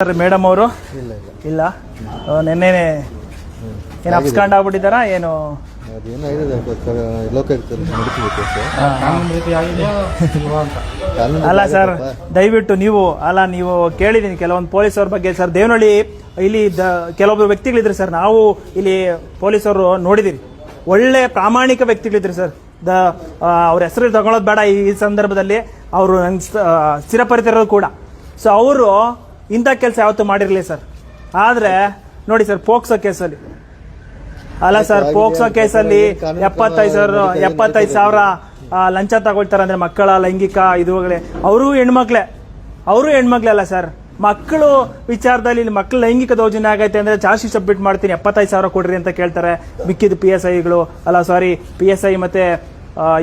Sir madam ಅವರು? ಇಲ್ಲ ಇಲ್ಲ. ಇಲ್ಲ. ಏನು ಅಪ್ಸ್ಕಾಂಡ್ ಆಗ್ಬಿಟ್ಟಿದ್ದಾರಾ? ಏನು? ಲೋಕಾಯುಕ್ತ ಅಲ್ಲ ಸರ್ ದಯವಿಟ್ಟು ನೀವು ಅಲ್ಲ ನೀವು ಕೇಳಿದ್ದೀನಿ ಕೆಲವೊಂದು ಪೊಲೀಸವ್ರ ಬಗ್ಗೆ. ಸರ್ ದೇವನಹಳ್ಳಿ ಇಲ್ಲಿ ದ ಕೆಲವೊಬ್ಬರು ವ್ಯಕ್ತಿಗಳಿದ್ರು ಸರ್ ನಾವು ಇಲ್ಲಿ ಪೊಲೀಸರು ನೋಡಿದ್ದೀವಿ ಒಳ್ಳೆ ಪ್ರಾಮಾಣಿಕ ವ್ಯಕ್ತಿಗಳಿದ್ರು ಸರ್. ದ ಅವ್ರ ಹೆಸರು ತಗೊಳ್ಳೋದು ಬೇಡ ಈ ಸಂದರ್ಭದಲ್ಲಿ. ಅವರು ನಂಗೆ ಸ್ಥಿರಪರಿತಿರೋದು ಕೂಡ. ಸೊ ಅವರು ಇಂಥ ಕೆಲಸ ಯಾವತ್ತೂ ಮಾಡಿರಲಿ ಸರ್. ಆದರೆ ನೋಡಿ ಸರ್ ಪೋಕ್ಸೋ ಕೇಸಲ್ಲಿ. ಅಲ್ಲ ಸರ್ ಪೋಕ್ಸೋ ಕೇಸಲ್ಲಿ ಎಪ್ಪತ್ತೈದು ಸಾವಿರ ಎಪ್ಪತ್ತೈದು ಸಾವಿರ ಲಂಚ ತಗೊಳ್ತಾರೆ ಅಂದ್ರೆ ಮಕ್ಕಳ ಲೈಂಗಿಕ ಇದುಗಳೇ ಅವರು ಹೆಣ್ಮಕ್ಳೆ. ಅವರು ಹೆಣ್ಮಕ್ಳೆ ಅಲ್ಲ ಸರ್. ಮಕ್ಕಳು ವಿಚಾರದಲ್ಲಿ ಇಲ್ಲಿ ಮಕ್ಕಳು ಲೈಂಗಿಕ ದೌರ್ಜನ್ಯ ಆಗೈತೆ ಅಂದ್ರೆ ಚಾರ್ಜ್ ಶೀಟ್ ಸಬ್ಮಿಟ್ ಮಾಡ್ತೀನಿ. ಎಪ್ಪತ್ತೈದು ಸಾವಿರ ಕೊಡ್ರಿ ಅಂತ ಕೇಳ್ತಾರೆ. ಮಿಕ್ಕಿದ ಪಿ ಎಸ್ ಐಗಳು ಅಲ್ಲ ಸಾರಿ ಪಿ ಎಸ್ ಐ ಮತ್ತೆ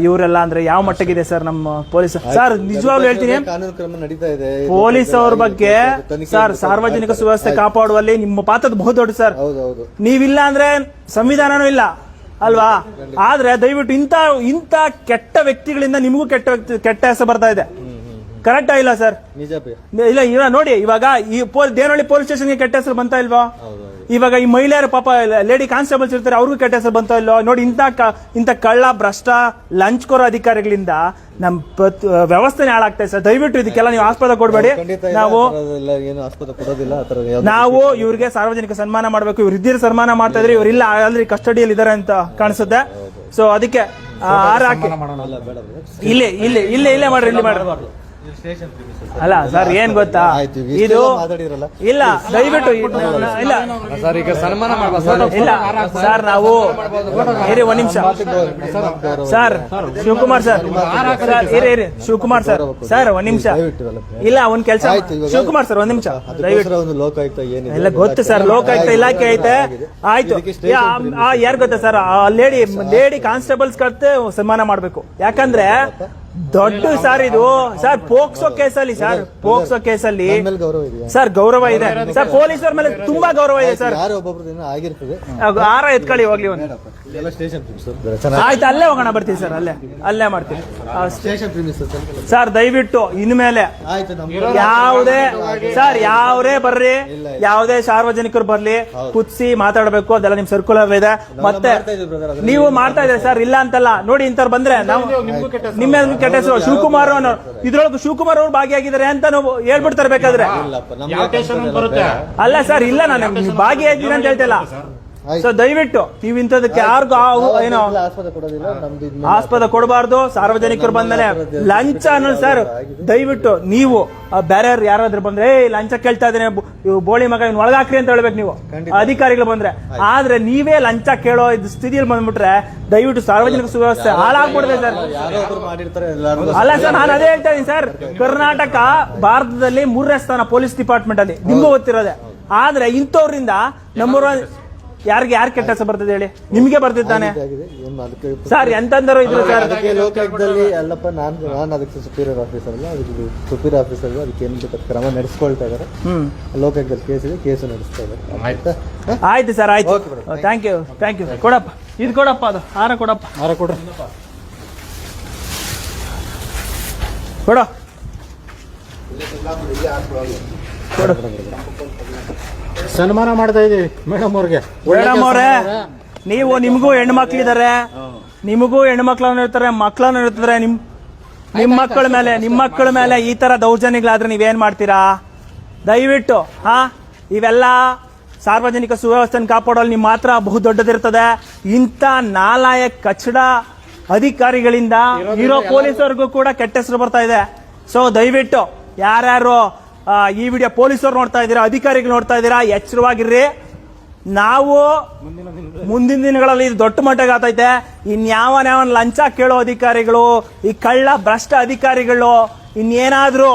ಇವರೆಲ್ಲ ಅಂದ್ರೆ ಯಾವ ಮಟ್ಟಗಿದೆ ಸರ್ ನಮ್ಮ ಪೊಲೀಸ್? ಸರ್ ನಿಜವಾಗ್ಲೂ ಹೇಳ್ತೀನಿ. ಕಾನೂನು ಕ್ರಮ ನಡೀತಾ ಇದೆ. ಪೊಲೀಸ್ ಅವ್ರ ಬಗ್ಗೆ ಸರ್ ಸಾರ್ವಜನಿಕ ಸುವ್ಯವಸ್ಥೆ ಕಾಪಾಡುವಲ್ಲಿ ನಿಮ್ಮ ಪಾತ್ರ ಬಹು ದೊಡ್ಡ ಸರ್. ನೀವಿಲ್ಲ ಅಂದ್ರೆ ಸಂವಿಧಾನನೂ ಇಲ್ಲ ಅಲ್ವಾ? ಆದ್ರೆ ದಯವಿಟ್ಟು ಇಂತ ಇಂತ ಕೆಟ್ಟ ವ್ಯಕ್ತಿಗಳಿಂದ ನಿಮಗೂ ಕೆಟ್ಟ ವ್ಯಕ್ತಿ ಕೆಟ್ಟ ಹೆಸರು ಬರ್ತಾ ಇದೆ. ಕರೆಕ್ಟ್ ಇಲ್ಲ ಸರ್? ನಿಜ ಇಲ್ಲ ಇವ ನೋಡಿ ಇವಾಗ ಈ ದೇನಹಳ್ಳಿ ಪೊಲೀಸ್ ಸ್ಟೇಷನ್ಗೆ ಕೆಟ್ಟ ಹೆಸರು ಬಂತಾ ಇಲ್ವಾ? ಇವಾಗ ಈ ಮಹಿಳೆಯರು ಪಾಪ ಲೇಡಿ ಕಾನ್ಸ್ಟೇಬಲ್ಸ್ ಇರ್ತಾರೆ ಅವ್ರಿಗೂ ಕೆಟ್ಟ ಹೆಸರು ಬಂತ ಇಲ್ಲೋ? ನೋಡಿ ಇಂಥ ಕ- ಇಂಥ ಕಳ್ಳ ಭ್ರಷ್ಟ ಲಂಚ್ಕೋರ ಅಧಿಕಾರಿಗಳಿಂದ ನಮ್ ವ್ಯವಸ್ಥೆ ವ್ಯವಸ್ಥೆನೇ ಹಾಳಾಗ್ತಾ ಇದೆ ಸರ್. ದಯವಿಟ್ಟು ಇದಕ್ಕೆಲ್ಲ ನೀವು ಆಸ್ಪದ ಕೊಡಬೇಡಿ. ನಾವು ನಾವು ಇವ್ರಿಗೆ ಸಾರ್ವಜನಿಕ ಸನ್ಮಾನ ಮಾಡಬೇಕು. ಇವ್ರು ಇದ್ದೀರ ಸನ್ಮಾನ ಮಾಡ್ತಾ ಇದ್ರೆ ಇವ್ರು ಇಲ್ಲ ಆಲ್ರೆಡಿ ಕಸ್ಟಡಿಯಲ್ಲಿ ಇದಾರೆ ಅಂತ ಕಾಣಿಸುತ್ತೆ. ಸೊ ಅದಕ್ಕೆ ಆ, ಇಲ್ಲೇ ಹಾಕಿ. ಅಲ್ಲ ಬೇಡ ಬೇಡ ಇಲ್ಲಿ ಇಲ್ಲಿ ಇಲ್ಲೇ ಇಲ್ಲೇ ಮಾಡ್ರಿ ಇಲ್ಲಿ ಮಾಡ್ರಿ. ಅಲ್ಲ ಸರ್ ಏನ್ ಗೊತ್ತಾ? ಇದು ಮಾತಾಡಿರಲ್ಲ. ಇಲ್ಲ ದಯವಿಟ್ಟು ಇಲ್ಲ ಸರ್ ಈಗ ಸನ್ಮಾನ ಇಲ್ಲ ಸರ್ ನಾವು ಇರಿ ಒಂದ್ ನಿಮಿಷ. Sir Shivakumar sir. ಸರ್ ಇರಿ ಇರಿ. ಶಿವಕುಮಾರ್ ಸರ್. ಸರ್ ಒಂದ್ ನಿಮಿಷ. ದಯವಿಟ್ಟು ಇಲ್ಲ ಒಂದ್ ಕೆಲಸ ಆಯ್ತು, ಶಿವಕುಮಾರ್ ಸರ್ ಒಂದ್ ನಿಮಿಷ. ದಯವಿಟ್ಟು. ಲೋಕಾಯುಕ್ತ ಇಲ್ಲ ಎಲ್ಲ ಗೊತ್ತು ಸರ್ ಲೋಕಾಯುಕ್ತ ಇಲಾಖೆ ಐತೆ. ಆಯ್ತು ಯಾರ್ ಗೊತ್ತಾ ಸರ್? ಆ ಲೇಡಿ ಲೇಡಿ ಕಾನ್ಸ್ಟೇಬಲ್ಸ್ ಕರ್ತೆ ಸನ್ಮಾನ ಮಾಡ್ಬೇಕು. ಯಾಕಂದ್ರೆ ದೊಡ್ಡ ಸರ್ ಇದು. ಸರ್ ಪೋಕ್ಸೋ ಕೇಸಲ್ಲಿ ಸರ್ ಪೋಕ್ಸೋ ಕೇಸಲ್ಲಿ ಗೌರವ ಇದೆಯಾ? ಸರ್ ಗೌರವ ಇದೆ. ಸರ್ ಪೊಲೀಸರ ಮೇಲೆ ತುಂಬಾ ಗೌರವ ಇದೆ ಸರ್ ಯಾರೋ ಒಬ್ಬೊಬ್ರು ಏನೋ ಆಗಿರ್ತದೆ? ಆರ ಎತ್ಕೊಳ್ಳಿ ಹೋಗ್ಲಿ ಒಂದು. ಎಲ್ಲ ಸ್ಟೇಷನ್ ಚೆನ್ನಾಗಿ ಆಯ್ತು ಅಲ್ಲೇ ಹೋಗೋಣ ಬರ್ತೀವಿ ಸರ್ ಅಲ್ಲೇ ಅಲ್ಲೇ ಮಾಡ್ತೀವಿ ಸ್ಟೇಷನ್ ಸರ್ ದಯವಿಟ್ಟು ಇನ್ಮೇಲೆ ಆಯ್ತು ಯಾವುದೇ ಸರ್ ಯಾವ್ದೇ ಬರ್ರಿ. ಯಾವುದೇ ಸಾರ್ವಜನಿಕರು ಬರ್ಲಿ ಕುತ್ಸಿ ಮಾತಾಡಬೇಕು ಅದೆಲ್ಲ ನಿಮ್ ಸರ್ಕ್ಯುಲರ್ ಇದೆ. ಮತ್ತೆ ಮಾಡ್ತಾ ಇದ್ದೀವಿ brother, ಅದನ್ನ ನೀವು ಮಾಡ್ತಾ ಇದ್ದೀರಾ ಸರ್ ಇಲ್ಲ. ಅಂತಲ್ಲ. ನೋಡಿ ಇಂಥವ್ರು ಬಂದ್ರೆ ನಾವು ನಿಮ್ಮ ಕೆಟ್ಟ ಹೆಸರು ಶಿವಕುಮಾರ್ ಅವನು ಇದ್ರೊಳಗೆ ಶಿವಕುಮಾರ್ ಅವ್ರು ಭಾಗಿಯಾಗಿದ್ದಾರೆ ಅಂತ ನಾವು ಹೇಳ್ಬಿಡ್ತಾರೆ ಬೇಕಾದ್ರೆ. ಅಲ್ಲ ಸರ್ ಇಲ್ಲ ನಾನು ಭಾಗಿಯಾಗಿದ್ದೀನಿ ಅಂತ ಹೇಳ್ತಿಲ್ಲ. ಸೊ ದಯವಿಟ್ಟು ನೀವು ಇಂಥದಕ್ಕೆ ಯಾರಿಗೂ ಆ- ಏನೋ ಆಸ್ಪದ ಕೊಡೋದಿಲ್ಲ ನಮ್ದು ಇದ್ ಆಸ್ಪದ ಕೊಡಬಾರ್ದು ಸಾರ್ವಜನಿಕರು ಬಂದ್ಮೇಲೆ ಲಂಚ ಅನ್ನೋದು ಸರ್ ದಯವಿಟ್ಟು ನೀವು ಆ, ಬೇರೆ ಯಾರಾದ್ರೂ ಬಂದ್ರೆ ಏ ಲಂಚ ಕೇಳ್ತಾ ಇದ್ದೇನೆ ಇವ್ ಬೋಳಿ ಮಗ ಇವ್ನ ಒಳಗಾಕ್ರಿ ಅಂತ ಹೇಳ್ಬೇಕು ನೀವು. ಅಧಿಕಾರಿಗಳು ಬಂದ್ರೆ. ಆದ್ರೆ ನೀವೇ ಲಂಚ ಕೇಳೋ ಇದು ಸ್ಥಿತಿಯಲ್ಲಿ ಬಂದ್ಬಿಟ್ರೆ ದಯವಿಟ್ಟು ಸಾರ್ವಜನಿಕ ಸುವ್ಯವಸ್ಥೆ ಹಾಳಾಗ್ಬಿಡ್ತದೆ ಸರ್ ಯಾರೋ ಒಬ್ರು ಮಾಡಿರ್ತಾರೆ ಎಲ್ಲಾರು ಅಲ್ಲ ಸರ್ ನಾನು ಅದೇ ಹೇಳ್ತಾ ಇದ್ದೀನಿ ಸರ್. ಕರ್ನಾಟಕ ಭಾರತದಲ್ಲಿ ಮೂರನೇ ಸ್ಥಾನ ಪೊಲೀಸ್ ಡಿಪಾರ್ಟ್ಮೆಂಟ್ ಅಲ್ಲಿ ನಿಮ್ಗೂ ಗೊತ್ತಿರೋದೆ. ಆದ್ರೆ ಇಂಥವ್ರಿಂದ ನಮ್ಮೂರ ಯಾರಿಗೆ ಯಾರು ಕೆಟ್ಟ ಹೆಸರು ಬರ್ತದೆ ಹೇಳಿ? ನಿಮಗೆ ಬರ್ತಿದ್ದಾನೆ ಆಗಿದೆ ಏನು ಅದಕ್ಕೆ ಸರ್ ಎಂತಂದರು ಇದ್ರು ಸರ್? ಅದಕ್ಕೆ ಲೋಕಾಯುಕ್ತದಲ್ಲಿ ಅಲ್ಲಪ್ಪ ನಾನು ನಾನು ಅದಕ್ಕೆ ಸುಪೀರಿಯರ್ ಆಫೀಸರ್ ಅಲ್ಲ ಅದಕ್ಕೆ ಸುಪೀರಿಯರ್ ಆಫೀಸರ್ ಅದಕ್ಕೆ ಏನು ಬೇಕಾದ ಕ್ರಮ ನಡೆಸ್ಕೊಳ್ತಾ ಇದ್ದಾರೆ. ಹ್ಮ್. ಲೋಕಾಯುಕ್ತದಲ್ಲಿ ಕೇಸ್ ಇದೆ ಕೇಸು ನಡೆಸ್ತಾ ಇದ್ದಾರೆ. ಆಯ್ತಾ. ಆಯ್ತು? ಸರ್ ಆಯ್ತು. ಥ್ಯಾಂಕ್ ಯು ಥ್ಯಾಂಕ್ ಯು ಕೊಡಪ್ಪ ಇದು ಕೊಡಪ್ಪ ಅದು ಹಾರ ಕೊಡಪ್ಪ. ಹಾರ ಕೊಡ್ರಿ. ಕೊಡು ಕೊಡು. ಸನ್ಮಾನ ಮಾಡ್ತಾ ಇದೀವಿ ಮೇಡಮ್ ಅವ್ರಿಗೆ. ಮೇಡಮ್ ಅವರೇ ನೀವು ನಿಮಗೂ ಹೆಣ್ಮಕ್ಳಿದ್ದಾರೆ ನಿಮಗೂ ಹೆಣ್ಮಕ್ಳನ್ನ ಇರ್ತಾರೆ ಮಕ್ಕಳನ್ನ ಇರ್ತಾರೆ ನಿಮ್ ನಿಮ್ಮ ಮಕ್ಕಳ ಮೇಲೆ ನಿಮ್ಮ ಮಕ್ಕಳ ಮೇಲೆ ಈ ತರ ದೌರ್ಜನ್ಯಗಳಾದ್ರೆ ನೀವೇನ್ ಮಾಡ್ತೀರಾ? ದಯವಿಟ್ಟು ಹಾ? ಇವೆಲ್ಲ ಸಾರ್ವಜನಿಕ ಸುವ್ಯವಸ್ಥೆನ ಕಾಪಾಡೋಲ್ಲಿ ನಿಮ್ಮ ಮಾತ್ರ ಬಹು ದೊಡ್ಡದಿರ್ತದೆ ಇಂಥ ನಾಲಾಯ ಕಚಡ ಅಧಿಕಾರಿಗಳಿಂದ ಇರೋ ಪೊಲೀಸರಿಗೂ ಕೂಡ ಕೆಟ್ಟ ಹೆಸರು ಬರ್ತಾ ಇದೆ. ಸೊ ದಯವಿಟ್ಟು ಯಾರ್ಯಾರು ಈ ವಿಡಿಯೋ ಪೊಲೀಸರು ನೋಡ್ತಾ ಇದ್ದೀರಾ, ಅಧಿಕಾರಿಗಳು ನೋಡ್ತಾ ಇದ್ದೀರಾ, ಎಚ್ಚರವಾಗಿರ್ರಿ. ನಾವು ಮುಂದಿನ ದಿನಗಳಲ್ಲಿ ಇದು ದೊಡ್ಡ ಮಟ್ಟಕ್ಕೆ ಆತೈತೆ ಇನ್ಯಾವನ್ ಯಾವನ್ ಲಂಚ ಕೇಳೋ ಅಧಿಕಾರಿಗಳು, ಈ ಕಳ್ಳ ಭ್ರಷ್ಟ ಅಧಿಕಾರಿಗಳು, ಇನ್ನೇನಾದ್ರೂ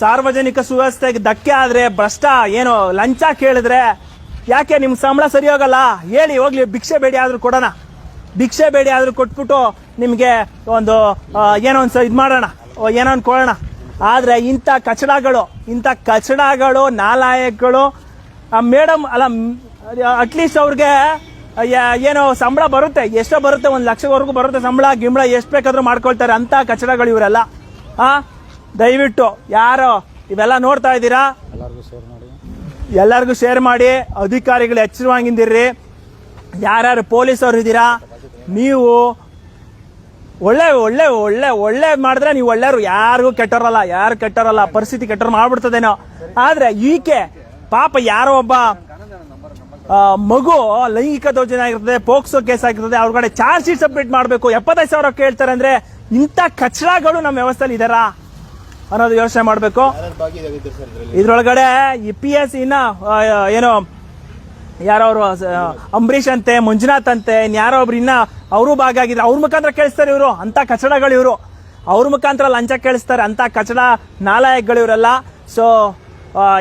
ಸಾರ್ವಜನಿಕ ಸುವ್ಯವಸ್ಥೆಗೆ ಧಕ್ಕೆ ಆದ್ರೆ, ಭ್ರಷ್ಟ ಏನು ಲಂಚ ಕೇಳಿದ್ರೆ, ಯಾಕೆ ನಿಮ್ ಸಂಬಳ ಸರಿ ಹೋಗಲ್ಲ ಹೇಳಿ, ಹೋಗ್ಲಿ, ಭಿಕ್ಷೆ ಬೇಡಿ ಆದ್ರೂ ಕೊಡೋಣ. ಭಿಕ್ಷೆ ಬೇಡಿ ಆದ್ರೂ ಕೊಟ್ಬಿಟ್ಟು ನಿಮ್ಗೆ ಒಂದು ಏನೋ ಒಂದು ಇದು ಮಾಡೋಣ, ಏನೋ ಒಂದು ಕೊಡೋಣ. ಆದ್ರೆ ಇಂಥ ಕಚಡಗಳು ಇಂಥ ಕಚಡಗಳು ನಾಲಾಯಕಗಳು ಮೇಡಮ್ ಅಲ್ಲ ಅಟ್ಲೀಸ್ಟ್ ಅವ್ರಿಗೆ ಏನು ಸಂಬಳ ಬರುತ್ತೆ. ಎಷ್ಟೋ ಬರುತ್ತೆ ಒಂದು ಲಕ್ಷವರೆಗೂ ಬರುತ್ತೆ ಸಂಬಳ ಗಿಂಬಳ ಎಷ್ಟು ಬೇಕಾದರೂ ಮಾಡ್ಕೊಳ್ತಾರೆ. ಅಂತ ಕಚಡಗಳು ಇವರೆಲ್ಲ. ಆ? ದಯವಿಟ್ಟು ಯಾರು ಇವೆಲ್ಲ ನೋಡ್ತಾ ಇದ್ದೀರಾ? ಎಲ್ಲರಿಗೂ ಶೇರ್ ಮಾಡಿ. ಅಧಿಕಾರಿಗಳು ಎಚ್ಚರವಾಗಿಂದಿರ್ರಿ. ಯಾರ್ಯಾರು ಪೊಲೀಸರು ಇದ್ದೀರಾ? ನೀವು ಒಳ್ಳೆ ಒಳ್ಳೆ ಒಳ್ಳೆ ಒಳ್ಳೆ ಮಾಡಿದ್ರೆ ನೀವು ಒಳ್ಳೆಯವರು ಯಾರಿಗೂ ಕೆಟ್ಟೋರಲ್ಲ ಯಾರು ಕೆಟ್ಟೋರಲ್ಲ ಪರಿಸ್ಥಿತಿ ಕೆಟ್ಟರು ಮಾಡ್ಬಿಡ್ತದೇನೋ. ಆದ್ರೆ ಈಕೆ ಪಾಪ ಯಾರೋ ಒಬ್ಬ ಮಗು ಲೈಂಗಿಕ ದೌರ್ಜನ್ಯ ಆಗಿರ್ತದೆ ಪೋಕ್ಸೋ ಕೇಸ್ ಆಗಿರ್ತದೆ ಅವ್ರ ಕಡೆ ಚಾರ್ಜ್ ಶೀಟ್ ಸಬ್ಮಿಟ್ ಮಾಡಬೇಕು. ಎಪ್ಪತ್ತೈದು ಸಾವಿರ ಕೇಳ್ತಾರೆ ಅಂದ್ರೆ ಇಂಥ ಕಚಡಗಳು ನಮ್ಮ ವ್ಯವಸ್ಥೆಯಲ್ಲಿ ಇದಾರಾ ಅನ್ನೋದು ಯೋಚನೆ ಮಾಡಬೇಕು. ಇದ್ರೊಳಗಡೆ ಈ ಪಿ ಎಸ್ ಇನ್ನ ಏನೋ ಯಾರೋ ಅವರು ಅಂಬರೀಷ್ ಅಂತೆ ಮಂಜುನಾಥ್ ಅಂತೆ ಇನ್ಯಾರೋ ಒಬ್ರು ಇನ್ನ ಅವರು ಆಗಿದ್ರೆ ಅವ್ರ ಮುಖಾಂತರ ಕೇಳಿಸ್ತಾರೆ ಇವರು ಅಂತ ಕಚಡಗಳು ಇವರು. ಅವ್ರ ಮುಖಾಂತರ ಲಂಚ ಕೇಳಿಸ್ತಾರೆ ಅಂತ ಕಚಡ ನಾಲಾಯಕ್ಗಳು ಇವರೆಲ್ಲ ಸೊ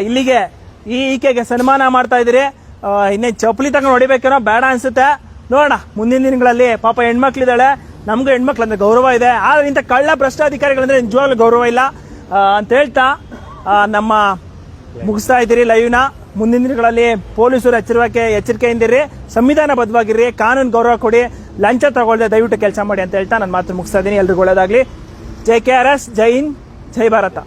ಇಲ್ಲಿಗೆ ಈ ಈಕೆಗೆ ಸನ್ಮಾನ ಮಾಡ್ತಾ ಇದ್ದೀರಿ. ಆ, ಇನ್ನೇ ಚಪ್ಪಲಿ ತಗೊಂಡು ಹೊಡಿಬೇಕೇನೋ ಬೇಡ ಅನ್ಸುತ್ತೆ. ನೋಡೋಣ ಮುಂದಿನ ದಿನಗಳಲ್ಲಿ ಪಾಪ ಹೆಣ್ಮಕ್ಳಿದ್ದಾಳೆ. ನಮಗೂ ಹೆಣ್ಮಕ್ಳು ಅಂದ್ರೆ ಗೌರವ ಇದೆ. ಆದ್ರೆ ಇಂಥ ಕಳ್ಳ ಭ್ರಷ್ಟಾಧಿಕಾರಿಗಳಂದ್ರೆ ನಿಜವಾಗ್ಲೂ ಗೌರವ ಇಲ್ಲ. ಅಂತ ಹೇಳ್ತಾ ನಮ್ಮ ಮುಗಿಸ್ತಾ ಇದ್ದೀರಿ ಲೈವ್ನ ಮುಂದಿನ ದಿನಗಳಲ್ಲಿ ಪೊಲೀಸರು ಎಚ್ಚರಿಕೆ ಎಚ್ಚರಿಕೆಯಿಂದಿರಿ ಸಂವಿಧಾನಬದ್ಧವಾಗಿರ್ರಿ ಕಾನೂನು ಗೌರವ ಕೊಡಿ, ಲಂಚ ತಗೊಳ್ಳದೆ ದಯವಿಟ್ಟು ಕೆಲಸ ಮಾಡಿ ಅಂತ ಹೇಳ್ತಾ ನಾನು ಮಾತು ಮುಗಿಸ್ತಾ ಇದ್ದೀನಿ. ಎಲ್ರಿಗೂ ಒಳ್ಳೇದಾಗ್ಲಿ. ಜೈ ಕೆ ಆರ್ ಎಸ್, ಜೈ ಹಿಂದ್, ಜೈ ಭಾರತ.